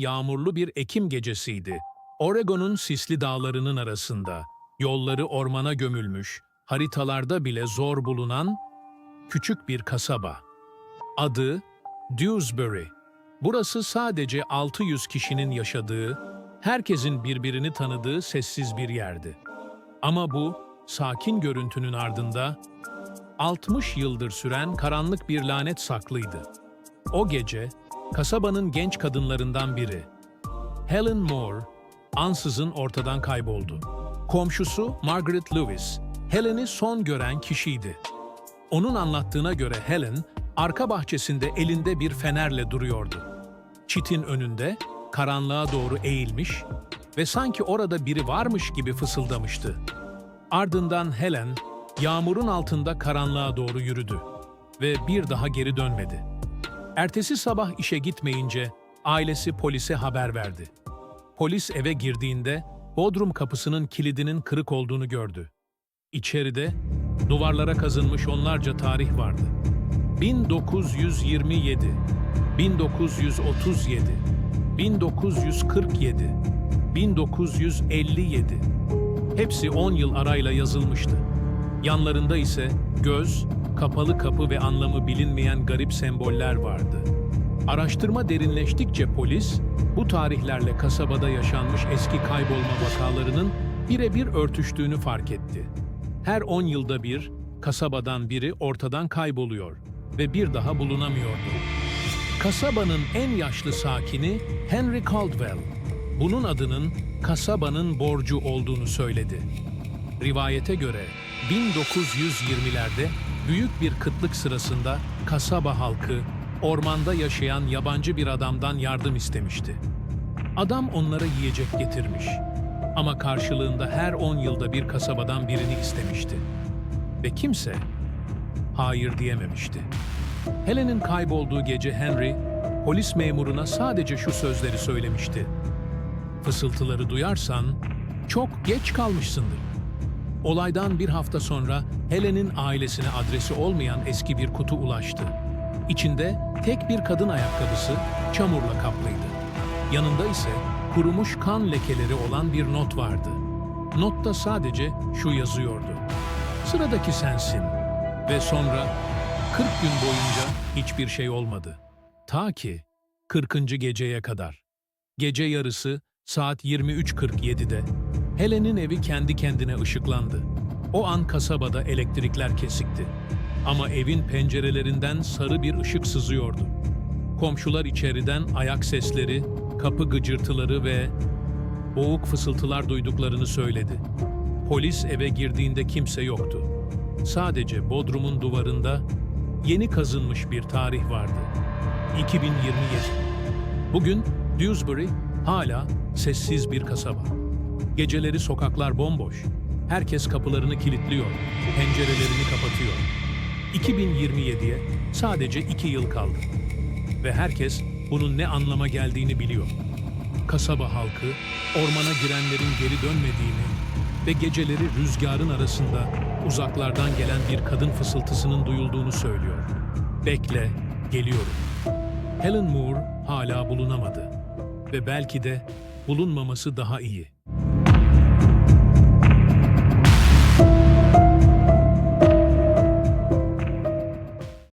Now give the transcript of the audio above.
Yağmurlu bir Ekim gecesiydi. Oregon'un sisli dağlarının arasında, yolları ormana gömülmüş, haritalarda bile zor bulunan küçük bir kasaba. Adı Dewsbury. Burası sadece 600 kişinin yaşadığı, herkesin birbirini tanıdığı sessiz bir yerdi. Ama bu sakin görüntünün ardında 60 yıldır süren karanlık bir lanet saklıydı. O gece kasabanın genç kadınlarından biri, Helen Moore, ansızın ortadan kayboldu. Komşusu Margaret Lewis, Helen'i son gören kişiydi. Onun anlattığına göre Helen, arka bahçesinde elinde bir fenerle duruyordu. Çitin önünde, karanlığa doğru eğilmiş ve sanki orada biri varmış gibi fısıldamıştı. Ardından Helen, yağmurun altında karanlığa doğru yürüdü ve bir daha geri dönmedi. Ertesi sabah işe gitmeyince ailesi polise haber verdi. Polis eve girdiğinde bodrum kapısının kilidinin kırık olduğunu gördü. İçeride duvarlara kazınmış onlarca tarih vardı. 1927, 1937, 1947, 1957. Hepsi 10 yıl arayla yazılmıştı. Yanlarında ise göz, kapalı kapı ve anlamı bilinmeyen garip semboller vardı. Araştırma derinleştikçe polis, bu tarihlerle kasabada yaşanmış eski kaybolma vakalarının birebir örtüştüğünü fark etti. Her 10 yılda bir, kasabadan biri ortadan kayboluyor ve bir daha bulunamıyordu. Kasabanın en yaşlı sakini Henry Caldwell, bunun adının kasabanın borcu olduğunu söyledi. Rivayete göre 1920'lerde büyük bir kıtlık sırasında kasaba halkı ormanda yaşayan yabancı bir adamdan yardım istemişti. Adam onlara yiyecek getirmiş ama karşılığında her 10 yılda bir kasabadan birini istemişti. Ve kimse hayır diyememişti. Helen'in kaybolduğu gece Henry, polis memuruna sadece şu sözleri söylemişti. Fısıltıları duyarsan çok geç kalmışsındır. Olaydan bir hafta sonra Helen'in ailesine adresi olmayan eski bir kutu ulaştı. İçinde tek bir kadın ayakkabısı çamurla kaplıydı. Yanında ise kurumuş kan lekeleri olan bir not vardı. Notta sadece şu yazıyordu. Sıradaki sensin. Ve sonra 40 gün boyunca hiçbir şey olmadı. Ta ki 40. geceye kadar. Gece yarısı saat 23.47'de Helen'in evi kendi kendine ışıklandı. O an kasabada elektrikler kesikti. Ama evin pencerelerinden sarı bir ışık sızıyordu. Komşular içeriden ayak sesleri, kapı gıcırtıları ve boğuk fısıltılar duyduklarını söyledi. Polis eve girdiğinde kimse yoktu. Sadece bodrumun duvarında yeni kazınmış bir tarih vardı. 2027. Bugün Dewsbury hala sessiz bir kasaba. Geceleri sokaklar bomboş. Herkes kapılarını kilitliyor, pencerelerini kapatıyor. 2027'ye sadece iki yıl kaldı. Ve herkes bunun ne anlama geldiğini biliyor. Kasaba halkı, ormana girenlerin geri dönmediğini ve geceleri rüzgarın arasında uzaklardan gelen bir kadın fısıltısının duyulduğunu söylüyor. Bekle, geliyorum. Helen Moore hala bulunamadı ve belki de bulunmaması daha iyi.